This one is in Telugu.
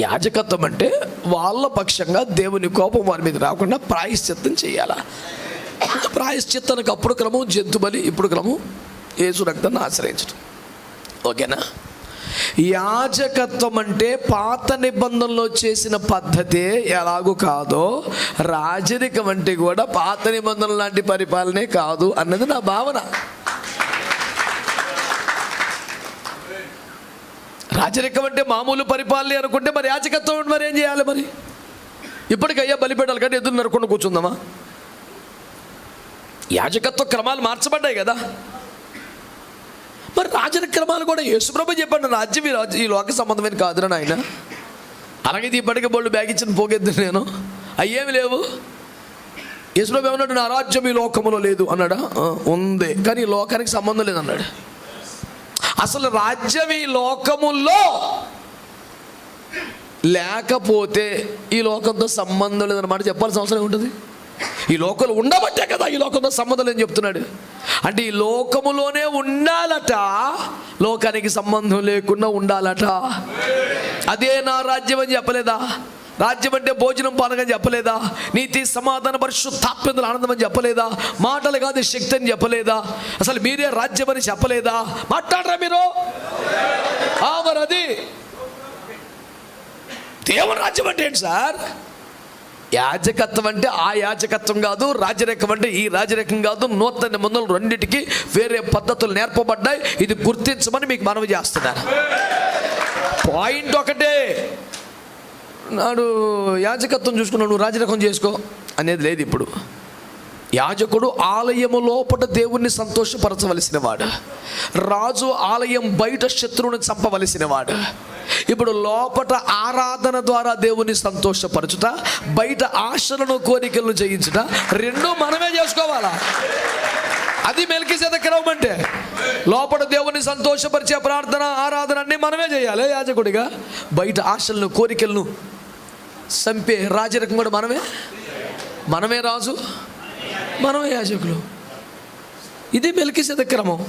యాజకత్వం అంటే వాళ్ళ పక్షంగా దేవుని కోపం వారి మీద రాకుండా ప్రాయశ్చిత్తం చేయాలా? ప్రాయశ్చిత్తానికి అప్పుడు క్రమం జంతు బలి ఇప్పుడు క్రమం యేసు రక్తాన్ని ఆశ్రయించడం? ఓకేనా? యాజకత్వం అంటే పాత నిబంధనలో చేసిన పద్ధతే ఎలాగూ కాదో రాజరికం అంటే కూడా పాత నిబంధనలు లాంటి పరిపాలనే కాదు అన్నది నా భావన. రాజరికం అంటే మామూలు పరిపాలన అనుకుంటే మరి యాజకత్వం మరి ఏం చేయాలి మరి? ఇప్పటికయ్యా బలిపెట్టాలి కంటే ఎదురు నరుకుండా కూర్చుందామా? యాజకత్వ క్రమాలు మార్చబడ్డాయి కదా. మరి రాజన క్రమాలు కూడా యేసుప్రభు చెప్పండి రాజ్యం ఈ రాజ్యం ఈ లోక సంబంధమైన కాదురా నాయన. అలాగే ఇప్పటికే బోళ్ళు బ్యాగ్ ఇచ్చిన పోగెద్దు నేను. అయ్యేమి లేవు. యేసుప్రభు ఏమన్నాడు నా రాజ్యం ఈ లోకములో లేదు అన్నాడా? ఉంది. కానీ ఈ లోకానికి సంబంధం లేదన్నాడు. అసలు రాజ్యం ఈ లోకముల్లో లేకపోతే ఈ లోకంతో సంబంధం లేదన్నమాట చెప్పాల్సిన అవసరం ఉంటుంది ఈ లోకంలో ఉండబట్టే కదా ఈ లోకంతో సంబంధం లేదని చెప్తున్నాడు. అంటే ఈ లోకములోనే ఉండాలట లోకానికి సంబంధం లేకుండా ఉండాలట. అదే నా రాజ్యం అని చెప్పలేదా? రాజ్యం అంటే భోజనం పాలకని చెప్పలేదా? నీతి సమాధాన పరిశుద్ధాత్మ్యతలు ఆనందం అని చెప్పలేదా? మాటలు కాదు శక్తి అని చెప్పలేదా? అసలు మీరే రాజ్యం అని చెప్పలేదా? మాట్లాడరా మీరు? ఆ, మరి అది దేవుని రాజ్యం అంటే ఏంటి సార్? యాజకత్వం అంటే ఆ యాజకత్వం కాదు రాజరికం అంటే ఈ రాజరికం కాదు. నూతన నిబంధనలు రెండింటికి వేరే పద్ధతులు నేర్పబడ్డాయి. ఇది గుర్తించమని మీకు మనవి చేస్తున్నారు పాయింట్ ఒకటే. నాడు యాజకత్వం చూసుకున్నావు నువ్వు రాజరకం చేసుకో. అనేది లేదు ఇప్పుడు. యాజకుడు ఆలయము లోపల దేవుణ్ణి సంతోషపరచవలసిన వాడు. రాజు ఆలయం బయట శత్రువుని చంపవలసిన వాడు. ఇప్పుడు లోపట ఆరాధన ద్వారా దేవుని సంతోషపరచుట బయట ఆశలను కోరికలను జయించుట రెండూ మనమే చేసుకోవాలా? అది మెలికి క్రమం అంటే లోపల దేవుని సంతోషపరిచే ప్రార్థన ఆరాధన అన్ని మనమే చేయాలి యాజకుడిగా? బయట ఆశలను కోరికలను చంపే రాజరికం కూడా మనమే? మనమే రాజు? మనమే యాజకులు. ఇది మెలికి క్రమం.